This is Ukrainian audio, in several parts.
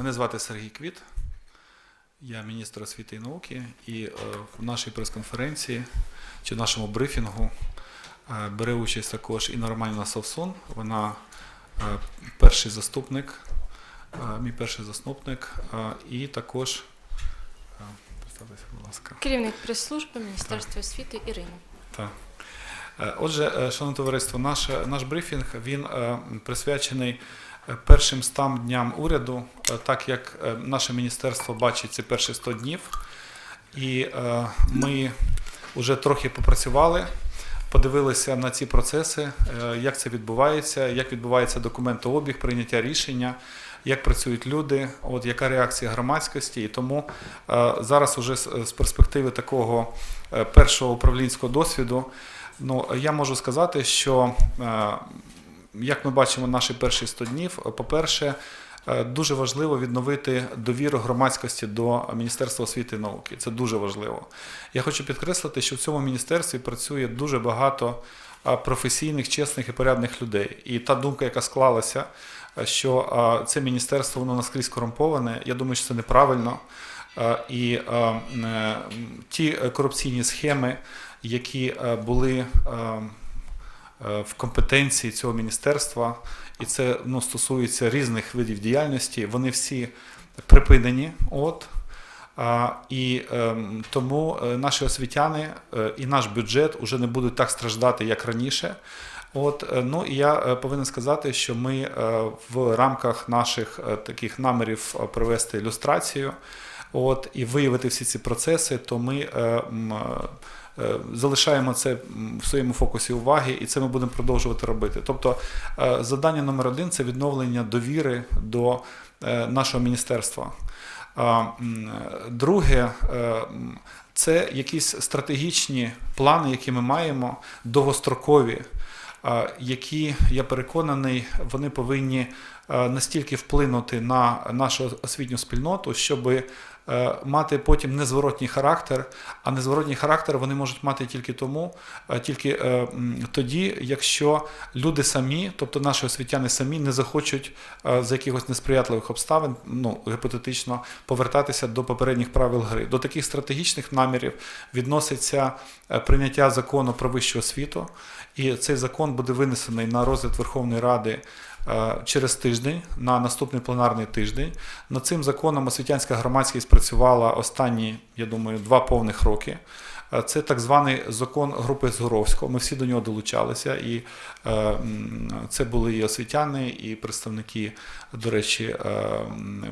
Мене звати Сергій Квіт, я міністр освіти і науки, і е, в нашій прес-конференції чи в нашому брифінгу е, бере участь також і Нормальна Совсон. Вона е, перший заступник, мій перший заступник, і також будь ласка. Керівник прес-служби Міністерства освіти Ірина. Так. Отже, шановне товариство, наш, наш брифінг він присвячений першим 100 дням уряду, е, так як е, наше міністерство бачить ці перші 100 днів. І е, ми вже трохи попрацювали, подивилися на ці процеси, е, як це відбувається, як відбувається документообіг, прийняття рішення, як працюють люди, от яка реакція громадськості. І тому е, зараз, уже з, перспективи такого е, першого управлінського досвіду, ну я можу сказати, що е, як ми бачимо наші перші 100 днів, е, по-перше, е, дуже важливо відновити довіру громадськості до Міністерства освіти і науки. Це дуже важливо. Я хочу підкреслити, що в цьому міністерстві працює дуже багато е, професійних, чесних і порядних людей. І та думка, яка склалася, що це міністерство воно наскрізь корумповане, я думаю, що це неправильно. І ті корупційні схеми, які були в компетенції цього міністерства, і це ну, стосується різних видів діяльності, вони всі припинені. От. І ем, тому е, наші освітяни е, і наш бюджет вже не будуть так страждати, як раніше. От, е, ну і я е, повинен сказати, що ми е, в рамках наших е, таких намірів е, провести ілюстрацію от, і виявити всі ці процеси, то ми е, е, залишаємо це в своєму фокусі уваги, і це ми будемо продовжувати робити. Тобто, е, завдання номер один це відновлення довіри до е, нашого міністерства. Друге, е, це якісь стратегічні плани, які ми маємо, довгострокові, які, я переконаний, вони повинні е, настільки вплинути на нашу освітню спільноту, щоб мати потім незворотній характер, а незворотній характер вони можуть мати тільки тому, е, тільки е, тоді, якщо люди самі, тобто наші освітяни самі, не захочуть е, за якихось несприятливих обставин, ну гіпотетично, повертатися до попередніх правил гри. До таких стратегічних намірів відноситься е, прийняття закону про вищу освіту, і цей закон буде винесений на розгляд Верховної Ради. Е, Через тиждень на наступний пленарний тиждень над цим законом освітянська громадськість працювала останні, я думаю, два повних роки. Е, Це так званий закон групи Згоровського. Ми всі до нього долучалися, і е, це були і освітяни, і представники, до речі,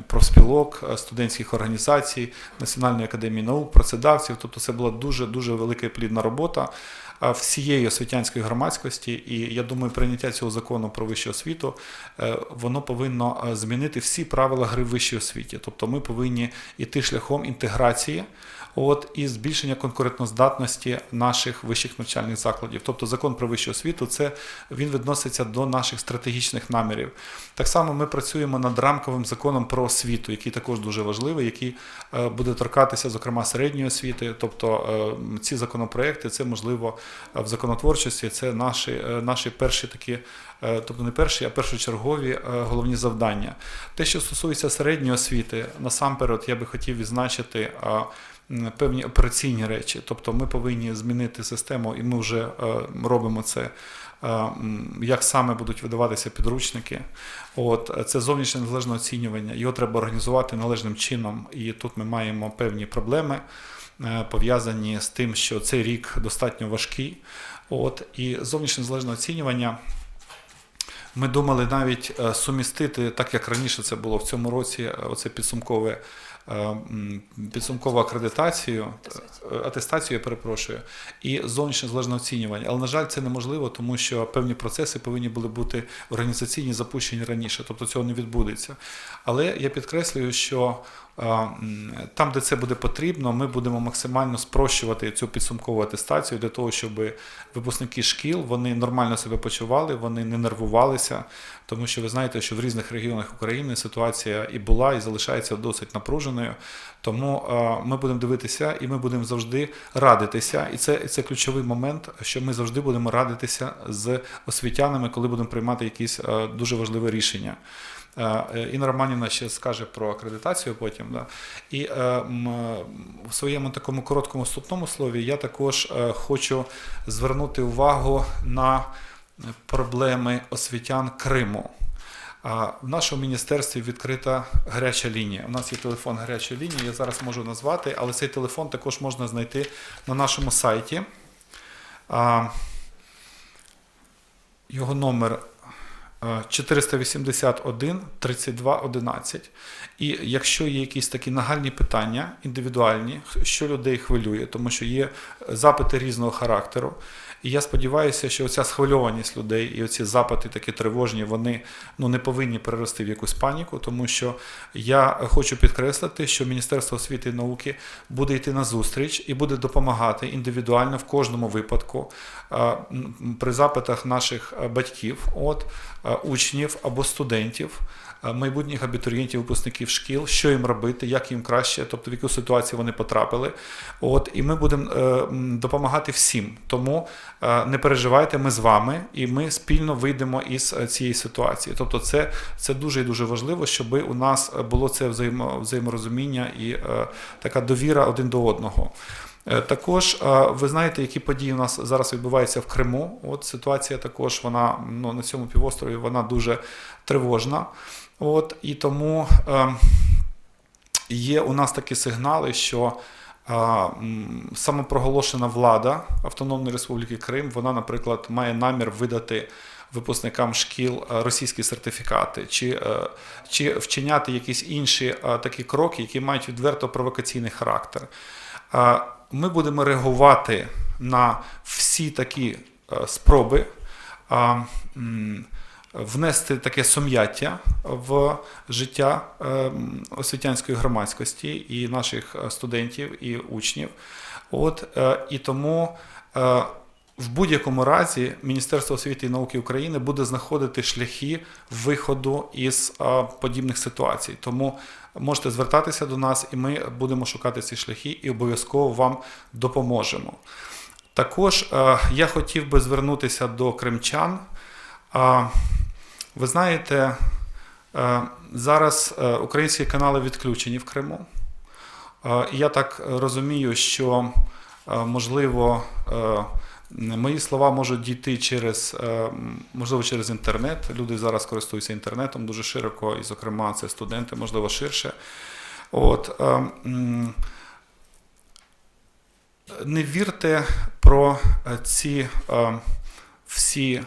профспілок, студентських організацій, Національної академії наук, працедавців. Тобто це була дуже дуже велика і плідна робота всієї освітянської громадськості. І я думаю, прийняття цього закону про вищу освіту е, воно повинно е, змінити всі правила гри в вищій освіті. Тобто ми повинні йти шляхом інтеграції. От і збільшення конкурентноздатності наших вищих навчальних закладів. Тобто закон про вищу освіту, це він відноситься до наших стратегічних намірів. Так само ми працюємо над рамковим законом про освіту, який також дуже важливий, який е, буде торкатися, зокрема, середньої освіти. Тобто ці законопроекти, це можливо в законотворчості, це наші, е, наші перші такі, е, тобто не перші, а першочергові е, головні завдання. Те, що стосується середньої освіти, насамперед я би хотів відзначити. Певні операційні речі, тобто ми повинні змінити систему, і ми вже робимо це. Як саме будуть видаватися підручники? От це зовнішнє незалежне оцінювання. Його треба організувати належним чином, і тут ми маємо певні проблеми пов'язані з тим, що цей рік достатньо важкий. От і зовнішнє залежне оцінювання. Ми думали навіть е, сумістити, так як раніше це було в цьому році, е, оце підсумкове е, підсумкову акредитацію, е, атестацію, я перепрошую, і зовнішнє залежне оцінювання. Але, на жаль, це неможливо, тому що певні процеси повинні були бути організаційні запущені раніше, тобто цього не відбудеться. Але я підкреслюю, що е, там, де це буде потрібно, ми будемо максимально спрощувати цю підсумкову атестацію для того, щоб випускники шкіл вони нормально себе почували, вони не нервувалися, тому що ви знаєте, що в різних регіонах України ситуація і була, і залишається досить напруженою. Тому е, ми будемо дивитися і ми будемо завжди радитися. І це, це ключовий момент, що ми завжди будемо радитися з освітянами, коли будемо приймати якісь е, дуже важливі рішення. Е, Інна Романівна ще скаже про акредитацію потім. Да. І е, в своєму такому короткому вступному слові я також хочу звернути увагу на проблеми освітян Криму. В нашому міністерстві відкрита гаряча лінія. У нас є телефон гарячої лінії, я зараз можу назвати, але цей телефон також можна знайти на нашому сайті. Його номер е, 481 32 11. І якщо є якісь такі нагальні питання, індивідуальні, що людей хвилює, тому що є запити різного характеру. І я сподіваюся, що оця схвильованість людей і оці запити такі тривожні, вони ну, не повинні перерости в якусь паніку, тому що я хочу підкреслити, що Міністерство освіти і науки буде йти на зустріч і буде допомагати індивідуально в кожному випадку е, при запитах наших е, батьків, от е, учнів або студентів. Е, Майбутніх абітурієнтів, випускників шкіл, що їм робити, як їм краще, тобто в яку ситуацію вони потрапили. От і ми будемо е, допомагати всім. Тому е, не переживайте, ми з вами, і ми спільно вийдемо із цієї ситуації. Тобто, це, це дуже і дуже важливо, щоб у нас було це взаємо, взаєморозуміння і така довіра один до одного. Е, Також е, ви знаєте, які події у нас зараз відбуваються в Криму. От ситуація також вона ну, на цьому півострові вона дуже тривожна. От і тому е, є у нас такі сигнали, що а, самопроголошена влада Автономної Республіки Крим, вона, наприклад, має намір видати випускникам шкіл е, російські сертифікати, чи, е, чи вчиняти якісь інші е, такі кроки, які мають відверто провокаційний характер. Е, Ми будемо реагувати на всі такі е, спроби. Внести таке сум'яття в життя е, освітянської громадськості і наших е, студентів і учнів. От, е, і тому е, в будь-якому разі Міністерство освіти і науки України буде знаходити шляхи виходу із е, подібних ситуацій. Тому можете звертатися до нас, і ми будемо шукати ці шляхи і обов'язково вам допоможемо. Також е, я хотів би звернутися до кримчан. А, Ви знаєте, е, зараз е, українські канали відключені в Криму. Е, Я так розумію, що е, можливо е, мої слова можуть дійти через е, можливо через інтернет. Люди зараз користуються інтернетом дуже широко, і, зокрема, це студенти, можливо, ширше. От, е, не вірте про ці е, всі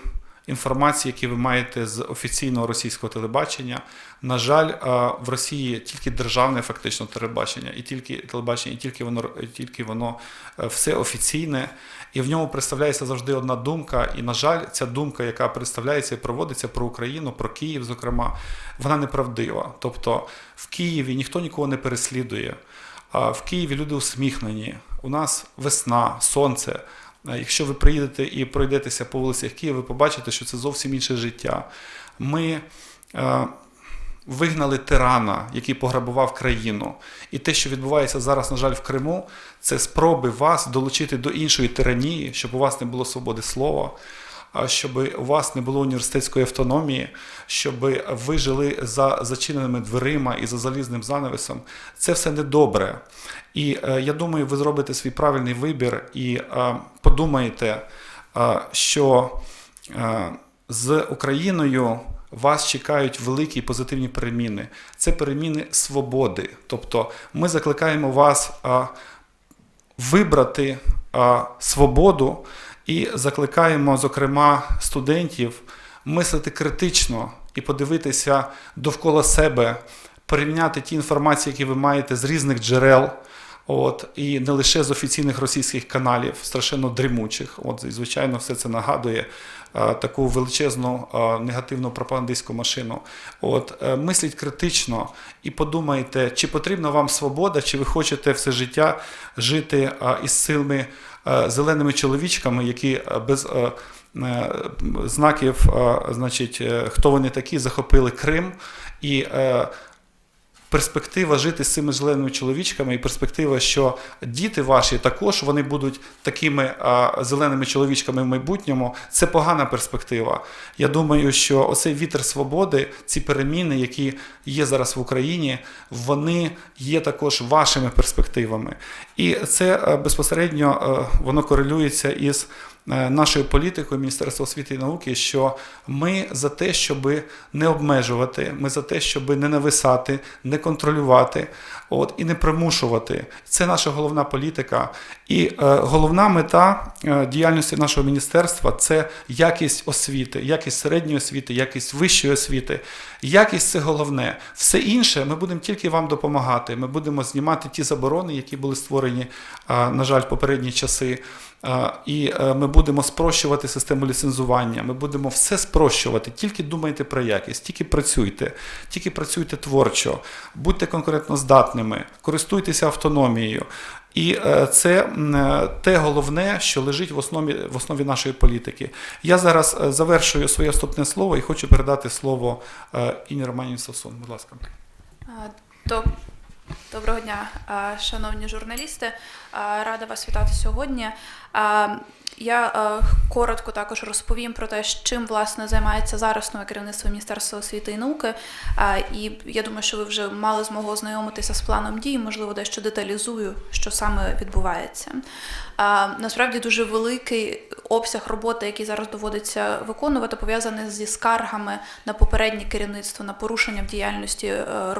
інформації, які ви маєте з офіційного російського телебачення. На жаль, е, в Росії тільки державне фактично телебачення, і тільки телебачення, і тільки воно і тільки воно е, все офіційне, і в ньому представляється завжди одна думка. І, на жаль, ця думка, яка представляється і проводиться про Україну, про Київ, зокрема, вона неправдива. Тобто в Києві ніхто нікого не переслідує. А в Києві люди усміхнені. У нас весна, сонце. А Якщо ви приїдете і пройдетеся по вулицях Києва, ви побачите, що це зовсім інше життя. Ми е, вигнали тирана, який пограбував країну. І те, що відбувається зараз, на жаль, в Криму, це спроби вас долучити до іншої тиранії, щоб у вас не було свободи слова. А Щоб у вас не було університетської автономії, щоб ви жили за зачиненими дверима і за залізним занавесом, це все недобре. І е, я думаю, ви зробите свій правильний вибір і е, подумаєте, е, що з Україною вас чекають великі позитивні переміни. Це переміни свободи. Тобто ми закликаємо вас е, вибрати е, свободу і закликаємо, зокрема, студентів мислити критично і подивитися довкола себе, порівняти ті інформації, які ви маєте з різних джерел. От, і не лише з офіційних російських каналів, страшенно дрімучих. От, і, звичайно, все це нагадує е, таку величезну е, негативну пропагандистську машину. От, е, мисліть критично і подумайте, чи потрібна вам свобода, чи ви хочете все життя жити е, із е, зеленими чоловічками, які е, без е, е, знаків, е, значить, е, хто вони такі, захопили Крим і. Перспектива жити з цими зеленими чоловічками, і перспектива, що діти ваші також вони будуть такими зеленими чоловічками в майбутньому, це погана перспектива. Я думаю, що оцей вітер свободи, ці переміни, які є зараз в Україні, вони є також вашими перспективами. І це е, безпосередньо е, воно корелюється із нашою політикою Міністерства освіти і науки, що ми за те, щоб не обмежувати, ми за те, щоб не нависати, не контролювати, от і не примушувати. Це наша головна політика. І е, головна мета е, діяльності нашого міністерства це якість освіти, якість середньої освіти, якість вищої освіти. Якість це головне. Все інше ми будемо тільки вам допомагати. Ми будемо знімати ті заборони, які були створені, е, на жаль, в попередні часи. І е, ми будемо спрощувати систему ліцензування. Ми будемо все спрощувати. Тільки думайте про якість, тільки працюйте, тільки працюйте творчо, будьте конкурентноздатними, користуйтеся автономією. І е, це е, те головне, що лежить в основі, в основі нашої політики. Я зараз завершую своє вступне слово і хочу передати слово Інні Романівні Сосун. Будь ласка. Доброго дня, шановні журналісти. Рада вас вітати сьогодні. Я коротко також розповім про те, чим власне займається зараз нове керівництво Міністерства освіти і науки. І я думаю, що ви вже мали змогу ознайомитися з планом дій, можливо, дещо деталізую, що саме відбувається. Насправді дуже великий обсяг роботи, який зараз доводиться виконувати, пов'язаний зі скаргами на попереднє керівництво, на порушення в діяльності е,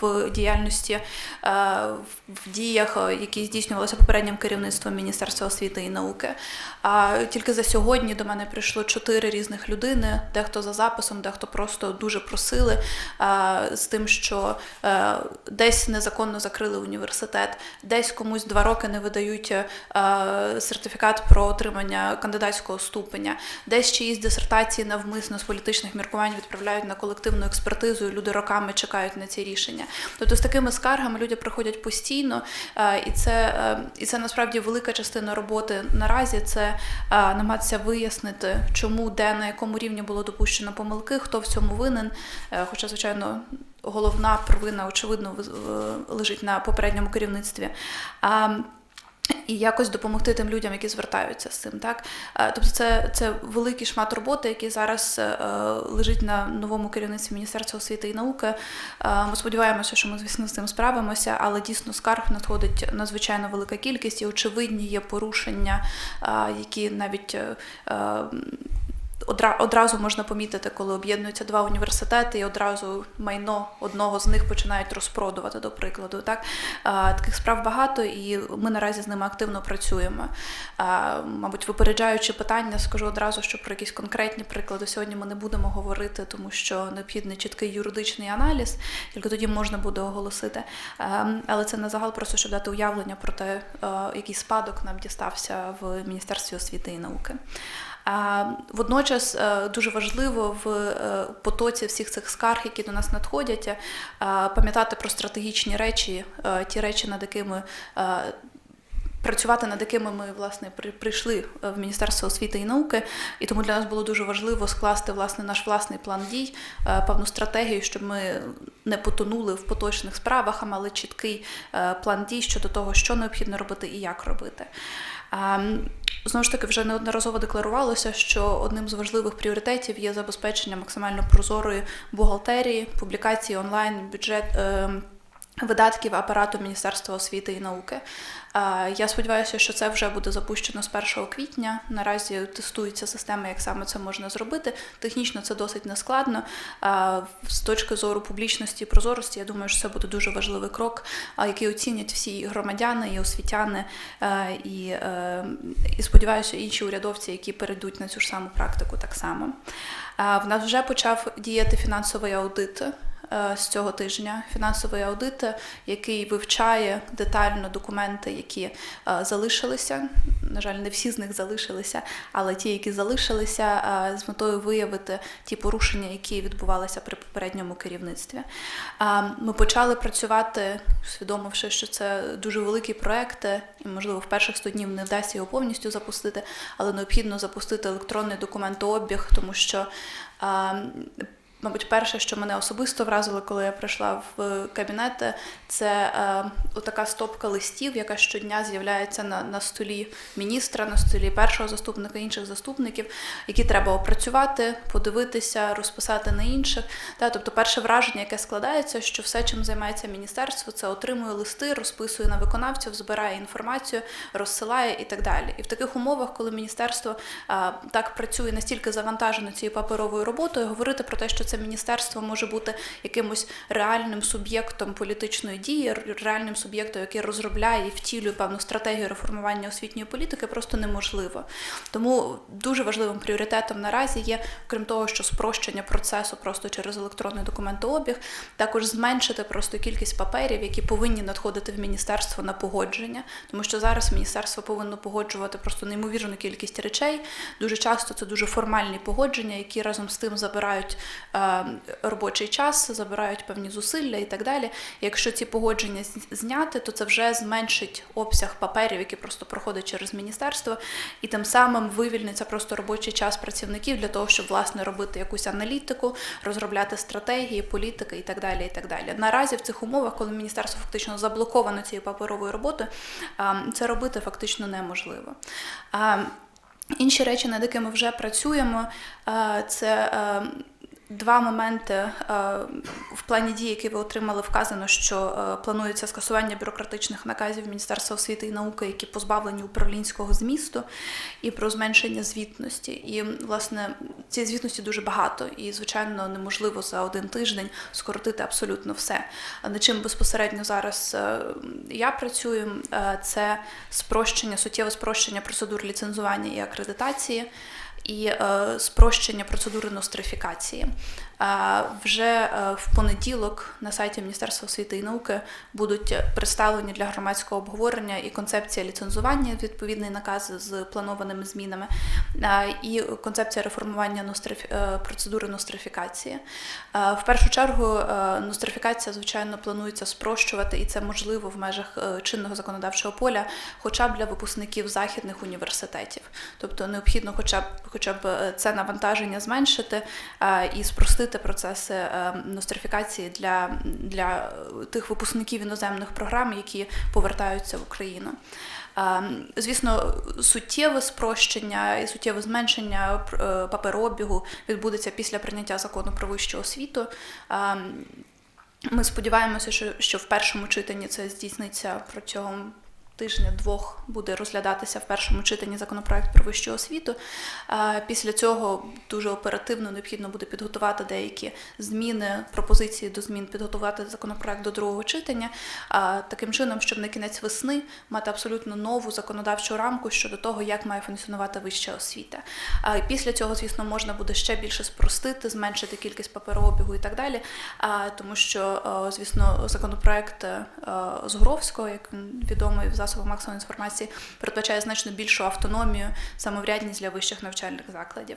в діяльності в діях, е, які здійснювалися попереднім керівництвом Міністерства освіти і науки. А тільки за сьогодні до мене прийшло чотири різних людини, дехто за записом, дехто просто дуже просили е, з тим, що е, десь незаконно закрили університет, десь комусь два роки не видають е, сертифікат про отримання кандидатського ступеня, десь чиїсь дисертації навмисно з політичних міркувань відправляють на колективну експертизу, і люди роками чекають на ці рішення. Тобто з такими скаргами люди приходять постійно, е, і це, е, і це насправді велика частина роботи наразі. Це е, намагатися вияснити, чому, де, на якому рівні було допущено помилки, хто в цьому винен. Хоча, звичайно, головна провина, очевидно, лежить на попередньому керівництві. І якось допомогти тим людям, які звертаються з цим. Так? Е, Тобто це, це великий шмат роботи, який зараз е, лежить на новому керівництві Міністерства освіти і науки. Е, Ми сподіваємося, що ми, звісно, з цим справимося, але дійсно скарг надходить надзвичайно велика кількість, і очевидні є порушення, е, які навіть. е, одразу можна помітити, коли об'єднуються два університети, і одразу майно одного з них починають розпродувати, до прикладу. Так? Таких справ багато, і ми наразі з ними активно працюємо. Мабуть, випереджаючи питання, скажу одразу, що про якісь конкретні приклади сьогодні ми не будемо говорити, тому що необхідний чіткий юридичний аналіз, тільки тоді можна буде оголосити. Але це на загал, просто щоб дати уявлення про те, який спадок нам дістався в Міністерстві освіти і науки. Водночас е, дуже важливо в е, потоці всіх цих скарг, які до нас надходять, е, пам'ятати про стратегічні речі, ті речі, над якими працювати над якими ми власне прийшли в Міністерство освіти і науки, і тому для нас було дуже важливо скласти власне наш власний план дій, певну стратегію, щоб ми не потонули в поточних справах, а мали чіткий план дій щодо того, що необхідно робити і як робити. Знову ж таки, вже неодноразово декларувалося, що одним з важливих пріоритетів є забезпечення максимально прозорої бухгалтерії, публікації онлайн, бюджет. е, Видатків апарату Міністерства освіти і науки. Я сподіваюся, що це вже буде запущено з 1 квітня. Наразі тестується система, як саме це можна зробити. Технічно це досить нескладно. З точки зору публічності і прозорості, я думаю, що це буде дуже важливий крок, який оцінять всі громадяни і освітяни, і, е, і сподіваюся, інші урядовці, які перейдуть на цю ж саму практику, так само. В нас вже почав діяти фінансовий аудит з цього тижня. Фінансовий аудит, який вивчає детально документи, які е, залишилися. На жаль, не всі з них залишилися, але ті, які залишилися, е, з метою виявити ті порушення, які відбувалися при попередньому керівництві. Е, Ми почали працювати, усвідомивши, що це дуже великі проекти, і можливо в перших 100 днів не вдасться його повністю запустити, але необхідно запустити електронний документообіг, тому що. Е, Мабуть, перше, що мене особисто вразило, коли я прийшла в кабінет, це е, така стопка листів, яка щодня з'являється на, на столі міністра, на столі першого заступника, інших заступників, які треба опрацювати, подивитися, розписати на інших. Та, тобто, перше враження, яке складається, що все, чим займається міністерство, це отримує листи, розписує на виконавців, збирає інформацію, розсилає і так далі. І в таких умовах, коли міністерство а, так працює настільки завантажено цією паперовою роботою, говорити про те, що це міністерство може бути якимось реальним суб'єктом політичної дії, реальним суб'єктом, який розробляє і втілює певну стратегію реформування освітньої політики, просто неможливо. Тому дуже важливим пріоритетом наразі є, крім того, що спрощення процесу просто через електронний документообіг, також зменшити просто кількість паперів, які повинні надходити в міністерство на погодження, тому що зараз міністерство повинно погоджувати просто неймовірну кількість речей. Дуже часто це дуже формальні погодження, які разом з тим забирають е, робочий час, забирають певні зусилля і так далі. Якщо ці погодження зняти, то це вже зменшить обсяг паперів, які просто проходять через міністерство, і тим самим вивільниться просто робочий час працівників для того, щоб власне робити якусь аналітику, розробляти стратегії, політики і так далі. І так далі. Наразі в цих умовах, коли міністерство фактично заблоковано цією паперовою роботою, а, це робити фактично неможливо. А, Інші речі, над якими вже працюємо, е, це е, два моменти е, в плані дій, які ви отримали, вказано, що е, планується скасування бюрократичних наказів Міністерства освіти і науки, які позбавлені управлінського змісту, і про зменшення звітності. І власне цієї звітності дуже багато, і звичайно неможливо за один тиждень скоротити абсолютно все. А Над чим безпосередньо зараз е, я працюю, це спрощення, суттєве спрощення процедур ліцензування і акредитації. І е, спрощення процедури нострифікації. Вже е, в понеділок на сайті Міністерства освіти і науки будуть представлені для громадського обговорення і концепція ліцензування, відповідний наказ з планованими змінами, і концепція реформування е, процедури нострифікації. Е, В першу чергу нострифікація, звичайно, планується спрощувати, і це можливо в межах чинного законодавчого поля, хоча б для випускників західних університетів. Тобто необхідно хоча б хоча б це навантаження зменшити і спростити процеси е, нострифікації для, для тих випускників іноземних програм, які повертаються в Україну. Е, Звісно, суттєве спрощення і суттєве зменшення е, паперообігу відбудеться після прийняття закону про вищу освіту. Е, Ми сподіваємося, що в першому читанні це здійсниться протягом тижня-двох буде розглядатися в першому читанні законопроект про вищу освіту. Після цього дуже оперативно необхідно буде підготувати деякі зміни, пропозиції до змін, підготувати законопроект до другого читання, таким чином, щоб на кінець весни мати абсолютно нову законодавчу рамку щодо того, як має функціонувати вища освіта. Після цього, звісно, можна буде ще більше спростити, зменшити кількість паперообігу і так далі, тому що, звісно, законопроект е, Згуровського, як він відомий в засобах масової інформації, передбачає значно більшу автономію, самоврядність для вищих навчальних закладів.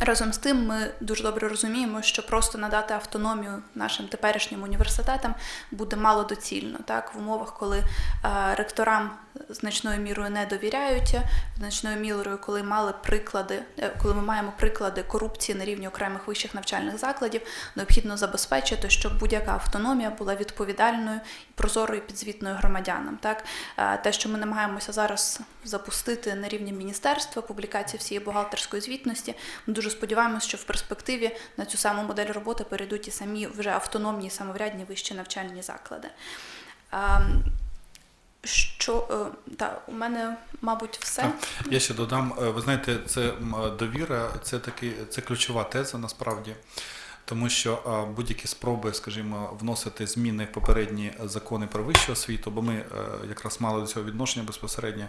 Разом з тим, ми дуже добре розуміємо, що просто надати автономію нашим теперішнім університетам буде мало доцільно, так в умовах, коли е, ректорам значною мірою не довіряють, значною мірою, коли мали приклади, е, коли ми маємо приклади корупції на рівні окремих вищих навчальних закладів, необхідно забезпечити, щоб будь-яка автономія була відповідальною, прозорою підзвітною громадянам. Так Е, те, що ми намагаємося зараз запустити на рівні міністерства, публікації всієї бухгалтерської звітності. Дуже сподіваємося, що в перспективі на цю саму модель роботи перейдуть і самі вже автономні самоврядні вищі навчальні заклади. Ем, Що е, та у мене, мабуть, все. Так. Я ще додам, е, ви знаєте, це е, довіра, це таки це ключова теза насправді. Тому що а, будь-які спроби, скажімо, вносити зміни в попередні закони про вищу освіту, бо ми е, якраз мали до цього відношення безпосередньо,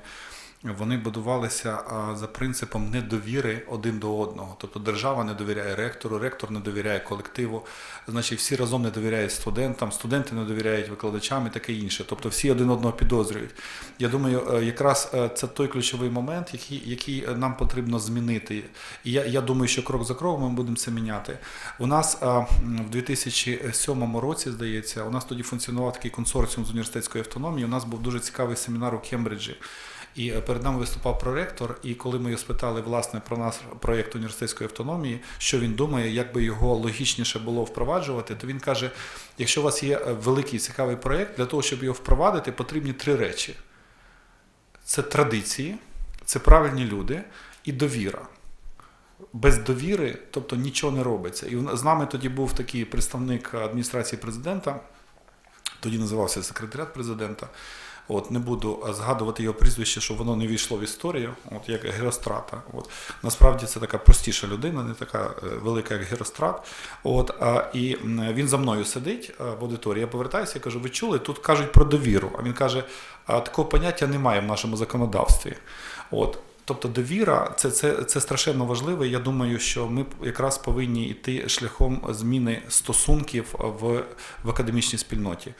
вони будувалися за принципом недовіри один до одного. Тобто держава не довіряє ректору, ректор не довіряє колективу, значить всі разом не довіряють студентам, студенти не довіряють викладачам і таке інше. Тобто всі один одного підозрюють. Я думаю, е, якраз е, це той ключовий момент, який, який е, нам потрібно змінити. І я, я думаю, що крок за кроком ми будемо це міняти. У нас в 2007 році, здається, у нас тоді функціонував такий консорціум з університетської автономії. У нас був дуже цікавий семінар у Кембриджі. І перед нами виступав проректор. І коли ми його спитали власне про наш проєкт університетської автономії, що він думає, як би його логічніше було впроваджувати, то він каже: якщо у вас є е, великий цікавий проєкт, для того, щоб його впровадити, потрібні три речі: це традиції, це правильні люди і довіра. Без довіри, тобто нічого не робиться. І з нами тоді був такий представник адміністрації президента, тоді називався секретаріат президента. От, не буду згадувати його прізвище, щоб воно не війшло в історію, от, як Герострата. От. Насправді це така простіша людина, не така е, велика, як Герострат. От, а, і він за мною сидить в аудиторії. Я повертаюся і кажу: ви чули, тут кажуть про довіру. А він каже: а такого поняття немає в нашому законодавстві. От. Тобто довіра це, це, це страшенно важливо. Я думаю, що ми якраз повинні йти шляхом зміни стосунків в, в академічній спільноті.